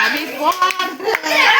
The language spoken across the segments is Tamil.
Happy birthday!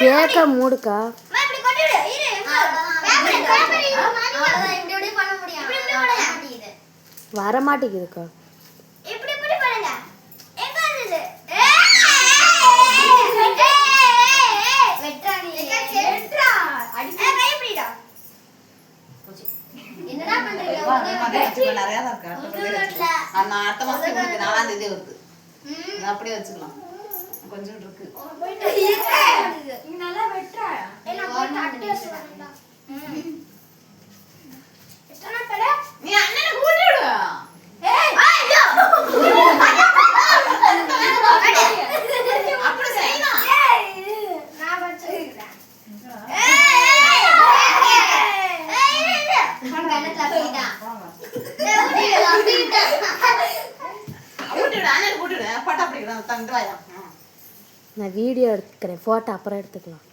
கேக்க மூடுக்கா. வர மாட்டேங்குதுக்கா என்னடா பண்றீங்க? நான் நாலாம் தேதி வருது. அப்படியே வச்சுக்கலாம். கொஞ்சம் இருக்கு. பட்டா பிடிக்கிறான் தங்குறாயா நான் வீடியோ எடுத்துக்கிறேன் ஃபோட்டோ அப்புறம் எடுத்துக்கலாம்.